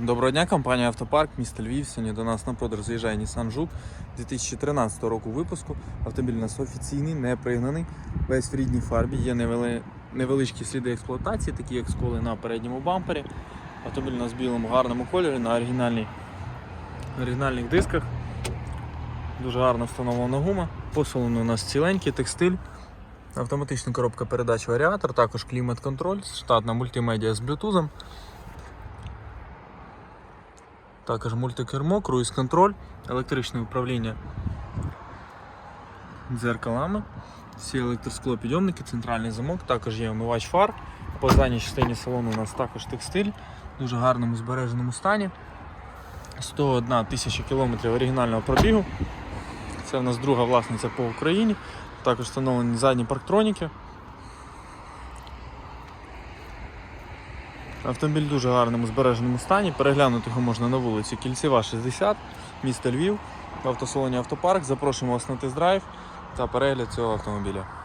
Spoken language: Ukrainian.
Доброго дня, компанія Автопарк, місто Львів. Сьогодні до нас на продаж заїжджає Nissan Juke 2013 року випуску. Автомобіль у нас офіційний, не пригнаний, весь в рідній фарбі. Є невеличкі сліди експлуатації, такі як сколи на передньому бампері. Автомобіль у нас в білому гарному кольорі на оригінальній... на оригінальних дисках. Дуже гарно встановлена гума. Посолено у нас ціленький текстиль. Автоматична коробка передач варіатор, також клімат-контроль, штатна мультимедіа з блютузом. Також мультикермо, круїз-контроль, електричне управління дзеркалами, всі електросклопідйомники, центральний замок, також є омивач фар. По задній частині салону у нас також текстиль в дуже гарному збереженому стані. 101 тисяча кілометрів оригінального пробігу. Це в нас друга власниця по Україні. Також встановлені задні парктроніки. Автомобіль в дуже гарному збереженому стані. Переглянути його можна на вулиці Кільцева, 60, місто Львів, в автосалоні Автопарк. Запрошуємо вас на тест-драйв та перегляд цього автомобіля.